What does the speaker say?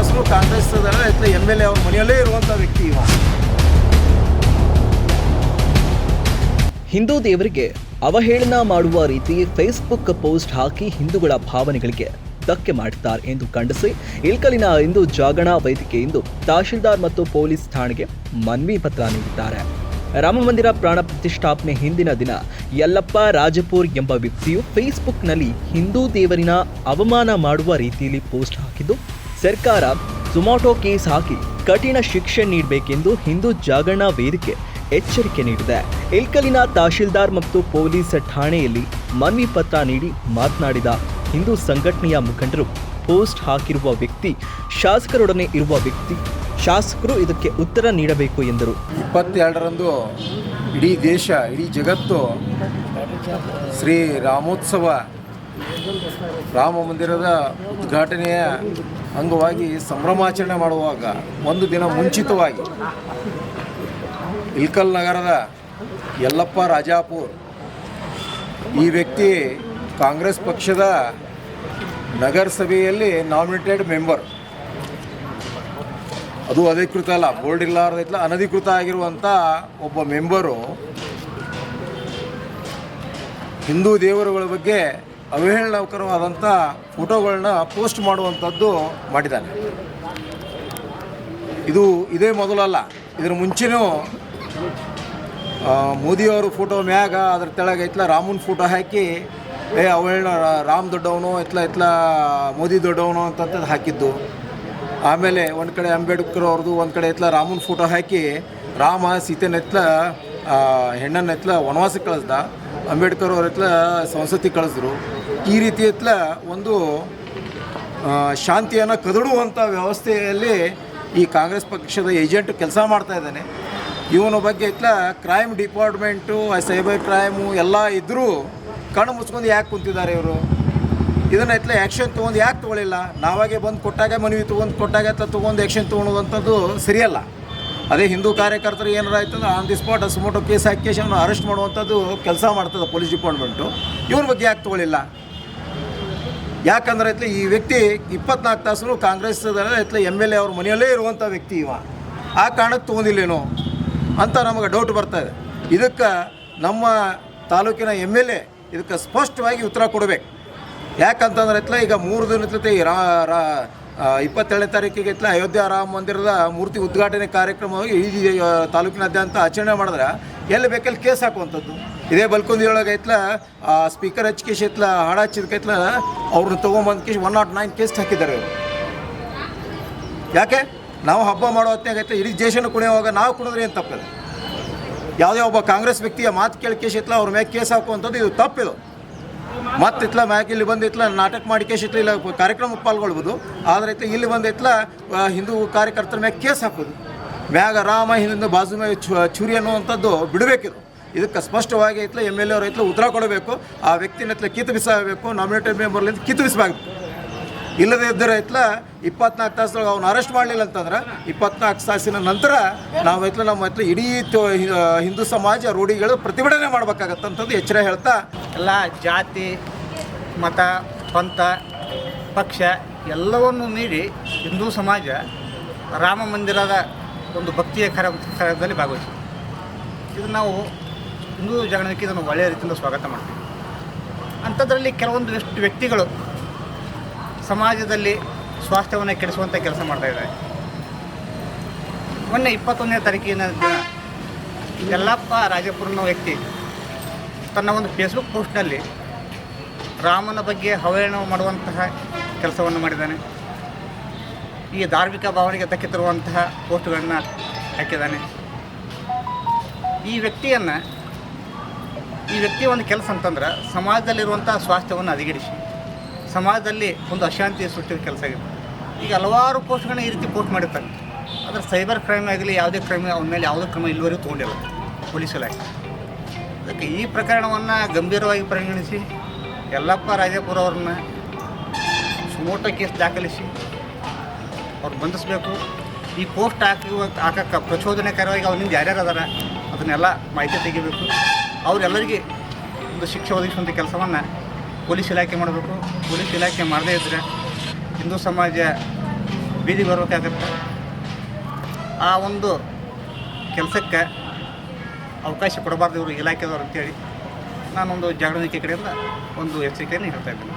ತಾಸು Congress M L A ಅವ್ರ ಮನೆಯಲ್ಲೇ ಇರುವಂಥ ವ್ಯಕ್ತಿ ಇವ. ಹಿಂದೂ ದೇವರಿಗೆ ಅವಹೇಳನ ಮಾಡುವ ರೀತಿ ಫೇಸ್ಬುಕ್ ಪೋಸ್ಟ್ ಹಾಕಿ ಹಿಂದೂಗಳ ಭಾವನೆಗಳಿಗೆ ಧಕ್ಕೆ ಮಾಡಿದ್ದಾರೆ ಎಂದು ಖಂಡಿಸಿ ಇಲ್ಕಲಿನ ಹಿಂದೂ ಜಾಗರಣಾ ವೇದಿಕೆಯಿಂದ ತಹಶೀಲ್ದಾರ್ ಮತ್ತು ಪೊಲೀಸ್ ಠಾಣೆಗೆ ಮನವಿ ಪತ್ರ ನೀಡಿದ್ದಾರೆ. ರಾಮಮಂದಿರ ಪ್ರಾಣ ಪ್ರತಿಷ್ಠಾಪನೆ ಹಿಂದಿನ ದಿನ ಯಲ್ಲಪ್ಪ ರಾಜಪೂರ್ ಎಂಬ ವ್ಯಕ್ತಿಯು ಫೇಸ್ಬುಕ್ನಲ್ಲಿ ಹಿಂದೂ ದೇವರಿನ ಅವಮಾನ ಮಾಡುವ ರೀತಿಯಲ್ಲಿ ಪೋಸ್ಟ್ ಹಾಕಿದ್ದು ಸರ್ಕಾರ ಸುಮಾಟೋ ಕೇಸ್ ಹಾಕಿ ಕಠಿಣ ಶಿಕ್ಷೆ ನೀಡಬೇಕೆಂದು ಹಿಂದೂ ಜಾಗರಣ ವೇದಿಕೆ ಎಚ್ಚರಿಕೆ ನೀಡಿದೆ. ಇಲ್ಕಲಿನ ತಹಶೀಲ್ದಾರ್ ಮತ್ತು ಪೊಲೀಸ್ ಠಾಣೆಯಲ್ಲಿ ಮನವಿ ಪತ್ರ ನೀಡಿ ಮಾತನಾಡಿದ ಹಿಂದೂ ಸಂಘಟನೆಯ ಮುಖಂಡರು, ಪೋಸ್ಟ್ ಹಾಕಿರುವ ವ್ಯಕ್ತಿ, ಶಾಸಕರೊಡನೆ ಇರುವ ವ್ಯಕ್ತಿ, ಶಾಸಕರು ಇದಕ್ಕೆ ಉತ್ತರ ನೀಡಬೇಕು ಎಂದರು. ಇಪ್ಪತ್ತೆರಡರಂದು ಇಡೀ ದೇಶ, ಇಡೀ ಜಗತ್ತು ಶ್ರೀ ರಾಮೋತ್ಸವ ರಾಮ ಮಂದಿರದ ಉದ್ಘಾಟನೆಯ ಅಂಗವಾಗಿ ಸಂಭ್ರಮಾಚರಣೆ ಮಾಡುವಾಗ ಒಂದು ದಿನ ಮುಂಚಿತವಾಗಿ ಇಲ್ಕಲ್ ನಗರದ ಯಲ್ಲಪ್ಪ ರಾಜಾಪುರ್ ಈ ವ್ಯಕ್ತಿ ಕಾಂಗ್ರೆಸ್ ಪಕ್ಷದ ನಗರಸಭೆಯಲ್ಲಿ ನಾಮಿನೇಟೆಡ್ ಮೆಂಬರ್. ಅದು ಅಧಿಕೃತ ಅಲ್ಲ, ಬೋರ್ಡ್ ಇಲ್ಲಾರ್ದಿಲ್ಲ ಅನಧಿಕೃತ ಆಗಿರುವಂಥ ಒಬ್ಬ ಮೆಂಬರು ಹಿಂದೂ ದೇವರುಗಳ ಬಗ್ಗೆ ಅವಹೇಳನಕರವಾದಂಥ ಫೋಟೋಗಳನ್ನ ಪೋಸ್ಟ್ ಮಾಡುವಂಥದ್ದು ಮಾಡಿದ್ದಾನೆ. ಇದು ಇದೇ ಮೊದಲಲ್ಲ ಇದರ ಮುಂಚೆನೂ ಮೋದಿಯವರು ಫೋಟೋ ಮ್ಯಾಗ ಅದ್ರ ತೆಳಗೆ ಇತ್ಲ ರಾಮನ್ ಫೋಟೋ ಹಾಕಿ ಏ ಅವಹೇಳನ ರಾಮ್ ದೊಡ್ಡವನು ಇತ್ಲ ಇತ್ಲ ಮೋದಿ ದೊಡ್ಡವನು ಅಂತಂತದ್ದು ಹಾಕಿದ್ದು. ಆಮೇಲೆ ಒಂದು ಕಡೆ ಅಂಬೇಡ್ಕರ್ ಅವ್ರದ್ದು ಒಂದು ಕಡೆ ಇತ್ತಲ ರಾಮನ್ ಫೋಟೋ ಹಾಕಿ ರಾಮ ಸೀತೆನ ಎತ್ಲ ಆ, ಹೆಣ್ಣನ್ನ ಎತ್ಲ ವನವಾಸಕ್ಕೆ ಕಳಿಸ್ದ ಅಂಬೇಡ್ಕರ್ ಅವ್ರ ಇತ್ತಲ ಸಂಸತಿ ಕಳಿಸಿದ್ರು. ಈ ರೀತಿ ಎತ್ಲ ಒಂದು ಶಾಂತಿಯನ್ನು ಕದಡುವಂಥ ವ್ಯವಸ್ಥೆಯಲ್ಲಿ ಈ ಕಾಂಗ್ರೆಸ್ ಪಕ್ಷದ ಏಜೆಂಟ್ ಕೆಲಸ ಮಾಡ್ತಾ ಇದ್ದಾನೆ. ಇವನ ಬಗ್ಗೆ ಇತ್ಲ ಕ್ರೈಮ್ ಡಿಪಾರ್ಟ್ಮೆಂಟು ಸೈಬರ್ ಕ್ರೈಮು ಎಲ್ಲ ಇದ್ದರೂ ಕಣ್ಣು ಮುಚ್ಕೊಂಡು ಯಾಕೆ ಕುಂತಿದ್ದಾರೆ ಇವರು? ಇದನ್ನು ಎತ್ಲ ಆ್ಯಕ್ಷನ್ ತೊಗೊಂಡು ಯಾಕೆ ತೊಗೊಳಿಲ್ಲ? ನಾವಾಗೆ ಬಂದು ಕೊಟ್ಟಾಗ ಮನವಿ ತೊಗೊಂಡು, ಕೊಟ್ಟಾಗ ತೊಗೊಂಡು ಆ್ಯಕ್ಷನ್ ತೊಗೊಳೋದಂಥದ್ದು ಸರಿಯಲ್ಲ. ಅದೇ ಹಿಂದೂ ಕಾರ್ಯಕರ್ತರು ಏನಾರ ಆಯ್ತಂದ್ರೆ on the spot suo motu case hockey arrest ಮಾಡುವಂಥದ್ದು ಕೆಲಸ ಮಾಡ್ತದೆ ಪೊಲೀಸ್ ಡಿಪಾರ್ಟ್ಮೆಂಟು. ಇವ್ರ ಬಗ್ಗೆ ಯಾಕೆ ತೊಗೊಳಿಲ್ಲ? ಯಾಕಂದ್ರೆ ಐತ್ಲಿ ಈ ವ್ಯಕ್ತಿ ಇಪ್ಪತ್ನಾಲ್ಕು ತಾಸು ಕಾಂಗ್ರೆಸ್ ಐತ್ಲಿ ಎಂ ಎಲ್ ಎ ಅವ್ರ ಮನೆಯಲ್ಲೇ ಇರುವಂಥ ವ್ಯಕ್ತಿ ಇವ. ಆ ಕಾರಣಕ್ಕೆ ತೊಗೊಂಡಿಲ್ಲೇನೋ ಅಂತ ನಮಗೆ ಡೌಟ್ ಬರ್ತಾ ಇದೆ. ಇದಕ್ಕೆ ನಮ್ಮ ತಾಲೂಕಿನ ಎಂ ಎಲ್ ಎ ಇದಕ್ಕೆ ಸ್ಪಷ್ಟವಾಗಿ ಉತ್ತರ ಕೊಡಬೇಕು. ಯಾಕಂತಂದ್ರೆ ಐತ್ಲ ಈಗ ಮೂರು ದಿನದ ರಾ ಇಪ್ಪತ್ತೇಳನೇ ತಾರೀಕಿಗೆ ಐತ್ಲ ಅಯೋಧ್ಯೆ ರಾಮ ಮಂದಿರದ ಮೂರ್ತಿ ಉದ್ಘಾಟನೆ ಕಾರ್ಯಕ್ರಮವಾಗಿ ಈ ತಾಲೂಕಿನಾದ್ಯಂತ ಆಚರಣೆ ಮಾಡಿದ್ರೆ ಎಲ್ಲಿ ಬೇಕಲ್ಲಿ ಕೇಸ್ ಹಾಕುವಂಥದ್ದು. ಇದೇ ಬಲ್ಕುಂದಿ ಒಳಗೆ ಐತ್ಲ ಸ್ಪೀಕರ್ ಹಚ್ಕೇಶ್ ಐತ್ಲ ಹಾಡ ಹಚ್ಚಿದ್ಕೈತ್ಲ ಅವ್ರನ್ನ ತೊಗೊಂಬಂದು case one nought nine case ಹಾಕಿದ್ದಾರೆ ಯಾಕೆ? ನಾವು ಹಬ್ಬ ಮಾಡೋ ಹೊತ್ತಿನಾಗ ಐತ್ಲ ಇಡೀ ದೇಶನ ಕುಣಿಯುವಾಗ ನಾವು ಕುಣಿದ್ರೆ ಏನು ತಪ್ಪಿದೆ ಯಾವುದೇ ಒಬ್ಬ ಕಾಂಗ್ರೆಸ್ ವ್ಯಕ್ತಿಯ ಮಾತು ಕೇಳಿ ಕೇಸ್ ಐತ್ಲ ಅವ್ರ ಮೇಲೆ ಕೇಸ್ ಹಾಕುವಂಥದ್ದು ಇದು ತಪ್ಪಿದು. ಮತ್ತೆ ಇತ್ಲ ಮ್ಯಾಕ್ ಇಲ್ಲಿ ಬಂದು ಇತ್ಲ ನಾಟಕ ಮಾಡಿ ಕೇಸ್ ಇತ್ಲ ಇಲ್ಲ ಕಾರ್ಯಕ್ರಮಕ್ಕೆ ಪಾಲ್ಗೊಳ್ಬೋದು. ಆದರೆ ಇತ್ತ ಇಲ್ಲಿ ಬಂದು ಇತ್ಲ ಹಿಂದೂ ಕಾರ್ಯಕರ್ತರ ಮ್ಯಾಗ ಕೇಸ್ ಹಾಕೋದು. ಮ್ಯಾಗ ರಾಮ ಹಿಂದಿನ ಬಾಜು ಮ್ಯಾಗ ಚುರಿ ಅನ್ನುವಂಥದ್ದು ಬಿಡಬೇಕಿದು. ಇದಕ್ಕೆ ಸ್ಪಷ್ಟವಾಗಿ ಇತ್ತಲ ಎಂ ಎಲ್ ಎ ಅವ್ರ ಉತ್ತರ ಕೊಡಬೇಕು. ಆ ವ್ಯಕ್ತಿನ ಇತ್ತಲ ಕಿತ್ತು ಬಿಸಾಗಬೇಕು ನಾಮಿನೇಟೆಡ್ ಮೆಂಬರ್ಲಿಂದ ಕಿತ್ತು ಬಿಸಬೇಕು ಇಲ್ಲದೇ ಇದ್ದರೆ ಐತ್ಲ ಇಪ್ಪತ್ನಾಲ್ಕು ತಾಸೊಳಗೆ ಅವ್ನು ಅರೆಸ್ಟ್ ಮಾಡಲಿಲ್ಲ ಅಂತಂದ್ರೆ ಇಪ್ಪತ್ನಾಲ್ಕು ತಾಸಿನ ನಂತರ ನಾವು ಐತ್ಲ ನಮ್ಮ ಐತ್ಲ ಇಡೀ ಹಿಂದೂ ಸಮಾಜ ರೂಢಿಗಳು ಪ್ರತಿಭಟನೆ ಮಾಡ್ಬೇಕಾಗತ್ತಂಥದ್ದು ಎಚ್ಚರ ಹೇಳ್ತಾ ಎಲ್ಲ ಜಾತಿ, ಮತ, ಪಂಥ, ಪಕ್ಷ ಎಲ್ಲವನ್ನು ಮೀರಿ ಹಿಂದೂ ಸಮಾಜ ರಾಮ ಮಂದಿರದ ಒಂದು ಭಕ್ತಿಯ ಕಾರ್ಯಕ್ರಮದಲ್ಲಿ ಭಾಗವಹಿಸಿದೆ. ಇದು ನಾವು ಹಿಂದೂ ಜಗಣಕ್ಕೆ ಇದನ್ನು ಒಳ್ಳೆಯ ರೀತಿಯಿಂದ ಸ್ವಾಗತ ಮಾಡ್ತೀವಿ. ಅಂಥದ್ರಲ್ಲಿ ಕೆಲವೊಂದು ಎಷ್ಟು ವ್ಯಕ್ತಿಗಳು ಸಮಾಜದಲ್ಲಿ ಸ್ವಾಸ್ಥ್ಯವನ್ನು ಕೆಡಿಸುವಂಥ ಕೆಲಸ ಮಾಡ್ತಾ ಇದ್ದಾರೆ. ಮೊನ್ನೆ ಇಪ್ಪತ್ತೊಂದನೇ ತಾರೀಕಿನ ದಿನ ಯಲ್ಲಪ್ಪ ರಾಜಪುರನ ವ್ಯಕ್ತಿ ತನ್ನ ಒಂದು ಫೇಸ್ಬುಕ್ ಪೋಸ್ಟ್ನಲ್ಲಿ ರಾಮನ ಬಗ್ಗೆ ಅವಹೇಳನ ಮಾಡುವಂತಹ ಕೆಲಸವನ್ನು ಮಾಡಿದ್ದಾನೆ. ಈ ಧಾರ್ಮಿಕ ಭಾವನೆಗೆ ದಕ್ಕಿತಿರುವಂತಹ ತರುವಂತಹ ಪೋಸ್ಟ್ಗಳನ್ನು ಹಾಕಿದ್ದಾನೆ. ಈ ವ್ಯಕ್ತಿಯನ್ನು, ಈ ವ್ಯಕ್ತಿಯ ಒಂದು ಕೆಲಸ ಅಂತಂದ್ರೆ ಸಮಾಜದಲ್ಲಿರುವಂಥ ಸ್ವಾಸ್ಥ್ಯವನ್ನು ಹದಗೆಡಿಸಿ. ಸಮಾಜದಲ್ಲಿ ಒಂದು ಅಶಾಂತಿ ಸೃಷ್ಟಿ ಕೆಲಸ ಆಗಿದೆ. ಈಗ ಹಲವಾರು ಪೋಸ್ಟ್ಗಳನ್ನ ಈ ರೀತಿ ಪೋಸ್ಟ್ ಮಾಡಿರ್ತಾರೆ. ಆದರೆ ಸೈಬರ್ ಕ್ರೈಮ್ ಆಗಲಿ, ಯಾವುದೇ ಕ್ರೈಮ್ ಅವನ ಮೇಲೆ ಯಾವುದೇ ಕ್ರಮ ಇಲ್ಲಿವರೆಗೂ ತೊಗೊಂಡಿಲ್ಲ ಪೊಲೀಸ್ ಇಲಾಖೆ. ಅದಕ್ಕೆ ಈ ಪ್ರಕರಣವನ್ನು ಗಂಭೀರವಾಗಿ ಪರಿಗಣಿಸಿ, ಯಲ್ಲಪ್ಪ ರಾಜಪುರ ಅವ್ರನ್ನ ಸ್ಮೋಟ ಕೇಸ್ ದಾಖಲಿಸಿ ಅವ್ರು ಬಂಧಿಸಬೇಕು. ಈ ಪೋಸ್ಟ್ ಹಾಕುವ, ಹಾಕಕ್ಕೆ ಪ್ರಚೋದನೆಕರವಾಗಿ ಅವನಿಂದ ಯಾರ್ಯಾರು ಅದಾರ, ಅದನ್ನೆಲ್ಲ ಮಾಹಿತಿ ತೆಗಿಬೇಕು. ಅವರೆಲ್ಲರಿಗೆ ಒಂದು ಶಿಕ್ಷೆ ಒದಗಿಸುವಂಥ ಕೆಲಸವನ್ನು ಪೊಲೀಸ್ ಇಲಾಖೆ ಮಾಡಬೇಕು. ಪೊಲೀಸ್ ಇಲಾಖೆ ಮಾಡದೇ ಇದ್ದರೆ ಹಿಂದೂ ಸಮಾಜ ಬೀದಿಗೆ ಬರಬೇಕಾಗತ್ತೆ ಆ ಒಂದು ಕೆಲಸಕ್ಕೆ ಅವಕಾಶ ಕೊಡಬಾರ್ದು ಇವರು ಇಲಾಖೆದವ್ರು ಅಂತೇಳಿ ನಾನೊಂದು ಜಾಗೃತಿಕೆ ಕಡೆಯಿಂದ ಒಂದು ಎಚ್ಚರಿಕೆಯನ್ನು ಹೇಳ್ತಾ ಇದ್ದೀನಿ.